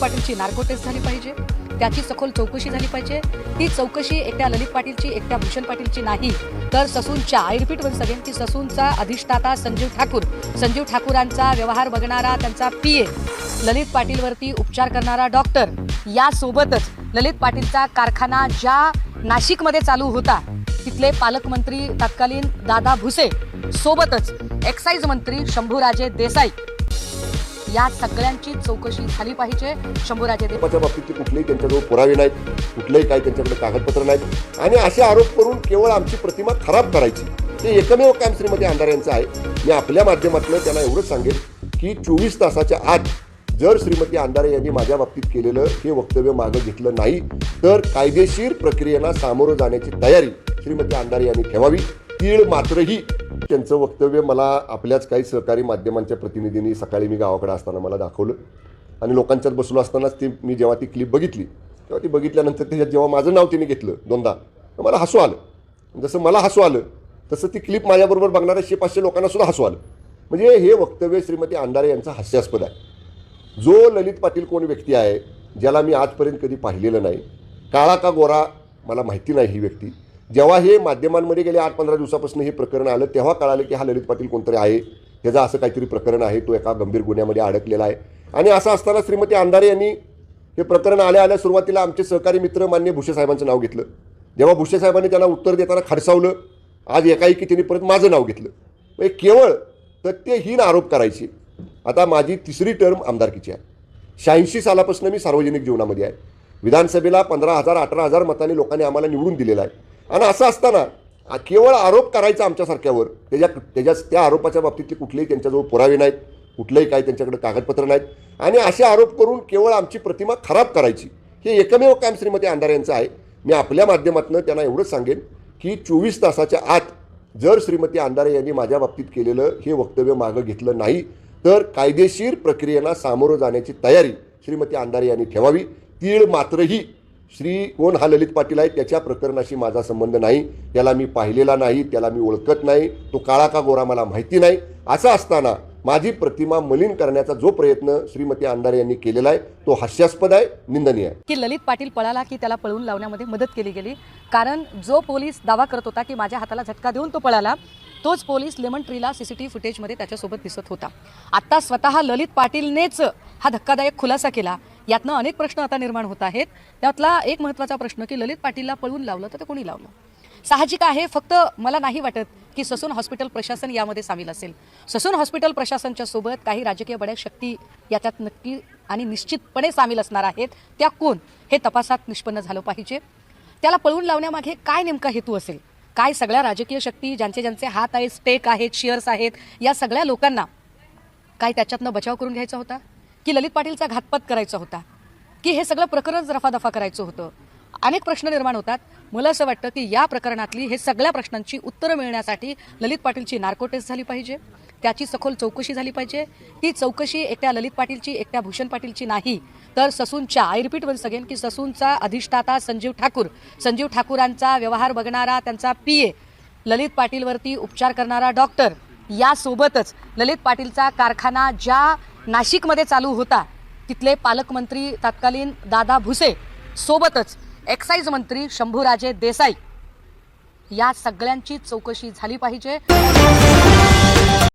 पाटीलची narco taste झाली पाहिजे. त्याची सखोल चौकशी झाली पाहिजे. ती चौकशी एकट्या ललित पाटीलची एकट्या भूषण पाटीलची नाही. तर ससूनच्या आय रिपीट वन सगेन की ससूनचा अधिष्ठाता संजीव ठाकूर. संजीव ठाकूरांचा व्यवहार बघणारा त्यांचा पी ए. ललित पाटीलवरती उपचार करणारा डॉक्टर. यासोबतच ललित पाटीलचा कारखाना ज्या नाशिकमध्ये चालू होता तिथले पालकमंत्री तत्कालीन दादा भुसे. सोबतच एक्साईज मंत्री शंभूराजे देसाई. या सगळ्यांची चौकशी झाली पाहिजे. शंभूराजे देसाई बाबतीत कुठलेही त्यांच्याजवळ पुरावे नाहीत कुठलेही काही त्यांच्याकडे कागदपत्र नाहीत. आणि असे आरोप करून केवळ आमची प्रतिमा खराब करायची. ते एकमेव काम श्रीमती आमदार यांचं आहे. मी आपल्या माध्यमातून त्यांना एवढंच सांगेल की चोवीस तासाच्या आत जर श्रीमती आंधारे यांनी माझ्या बाबतीत केलेलं हे वक्तव्य मागं घेतलं नाही तर कायदेशीर प्रक्रियेला सामोरं जाण्याची तयारी श्रीमती आंधारे यांनी ठेवावी. तीळ मात्रही त्यांचं वक्तव्य मला आपल्याच काही सहकारी माध्यमांच्या प्रतिनिधींनी सकाळी मी गावाकडे असताना मला दाखवलं. आणि लोकांच्यात बसलो असतानाच ती मी जेव्हा ती क्लिप बघितली तेव्हा ती बघितल्यानंतर त्याच्यात जेव्हा माझं नाव तिने घेतलं दोनदा तर मला हसू आलं. जसं मला हसू आलं तसं ती क्लिप माझ्याबरोबर बघणाऱ्या शे पाचशे लोकांना सुद्धा हसू आलं. म्हणजे हे वक्तव्य श्रीमती अंधारे यांचं हास्यास्पद आहे. जो ललित पाटील कोण व्यक्ती आहे ज्याला मी आजपर्यंत कधी पाहिलेलं नाही काळा का गोरा मला माहिती नाही ही व्यक्ती जेव्हा हे माध्यमांमध्ये गेले आठ पंधरा दिवसापासून हे प्रकरण आलं तेव्हा कळालं की हा ललित पाटील कोणतरी आहे. त्याचा असं काहीतरी प्रकरण आहे तो एका गंभीर गुन्ह्यामध्ये अडकलेला आहे. आणि असं असताना श्रीमती अंधारे यांनी हे प्रकरण आल्या आल्या सुरुवातीला आमचे सहकारी मित्र मान्य भुषेसाहेबांचं नाव घेतलं. जेव्हा भुषेसाहेबांनी त्यांना उत्तर देताना खडसावलं आज एकाएकी त्यांनी परत माझं नाव घेतलं. म्हणजे केवळ तथ्यहीन आरोप करायचे. आता माझी तिसरी टर्म आमदारकीची आहे. शहाऐंशी सालापासून मी सार्वजनिक जीवनामध्ये आहे. विधानसभेला पंधरा हजार अठरा हजार मतांनी लोकांनी आम्हाला निवडून दिलेलं आहे. आणि असं असताना केवळ आरोप करायचा आमच्यासारख्यावर. त्याच्या त्याच्या त्या आरोपाच्या बाबतीतले कुठलेही त्यांच्याजवळ पुरावे नाहीत कुठलंही काही त्यांच्याकडे कागदपत्र नाहीत. आणि असे आरोप करून केवळ आमची प्रतिमा खराब करायची. हे एकमेव काम श्रीमती अंधारे यांचं आहे. मी आपल्या माध्यमातून त्यांना एवढंच सांगेन की चोवीस तासाच्या आत जर श्रीमती अंधारे यांनी माझ्या बाबतीत केलेलं हे वक्तव्य मागं घेतलं नाही तर कायदेशीर प्रक्रियेला सामोरं जाण्याची तयारी श्रीमती अंधारे यांनी ठेवावी. तीळ मात्रही श्री कोण हा ललित पाटील आहे त्याच्या प्रकरणाशी माझा संबंध नाही त्याला मी पाहिलेला नाही त्याला मी ओळखत नाही तो काळा का गोरा मला माहिती नाही. असं असताना माझी प्रतिमा मलिन करण्याचा जो प्रयत्न श्रीमती अंधारे यांनी केलेला आहे तो हास्यास्पद आहे निंदनीय आहे. की ललित पाटील पळाला की त्याला पळवून लावण्यामध्ये मदत केली गेली. कारण जो पोलीस दावा करत होता की माझ्या हाताला झटका देऊन तो पळाला तोच पोलीस लेमन ट्रीला सीसीटीव्ही फुटेजमध्ये त्याच्यासोबत दिसत होता. आता स्वतः ललित पाटीलनेच हा धक्कादायक खुलासा केला. यातनं अनेक प्रश्न आता निर्माण होत आहेत. त्यातला एक महत्त्वाचा प्रश्न की ललित पाटीलला पळवून लावलं तर ते कोणी लावलं? साहजिक आहे फक्त मला नाही वाटत की ससून हॉस्पिटल प्रशासन यामध्ये सामील असेल. ससून हॉस्पिटल प्रशासनच्या सोबत काही राजकीय बड्या शक्ती याच्यात नक्की आणि निश्चितपणे सामील असणार आहेत. त्या कोण? हे तपासात निष्पन्न झालं पाहिजे. त्याला पळवून लावण्यामागे काय नेमका हेतू असेल? काय सगळ्या राजकीय शक्ती ज्यांचे ज्यांचे हात आहेत स्टेक आहेत शेअर्स आहेत या सगळ्या लोकांना काय त्याच्यातनं बचाव करून घ्यायचा होता? की ललित पाटीलचा घातपात करायचा होता? की हे सगळं प्रकरणच रफादफा करायचं होतं? अनेक प्रश्न निर्माण होतात. मला असं वाटतं की या प्रकरणातली हे सगळ्या प्रश्नांची उत्तरं मिळण्यासाठी ललित पाटीलची नार्को टेस्ट झाली पाहिजे. त्याची सखोल चौकशी झाली पाहिजे. ती चौकशी एकट्या ललित पाटीलची एकट्या भूषण पाटीलची नाही. तर ससूनच्या आय रिपीट वन सगेन की ससूनचा अधिष्ठाता संजीव ठाकूर. संजीव ठाकूरांचा व्यवहार बघणारा त्यांचा पी ए ललित पाटीलवरती उपचार करणारा डॉक्टर यासोबतच ललित पाटीलचा कारखाना ज्या नाशिकमध्ये चालू होता तिथले पालकमंत्री तत्कालीन दादा भुसे सोबतच एक्साईज मंत्री शंभूराजे देसाई. या सगळ्यांची चौकशी झाली पाहिजे.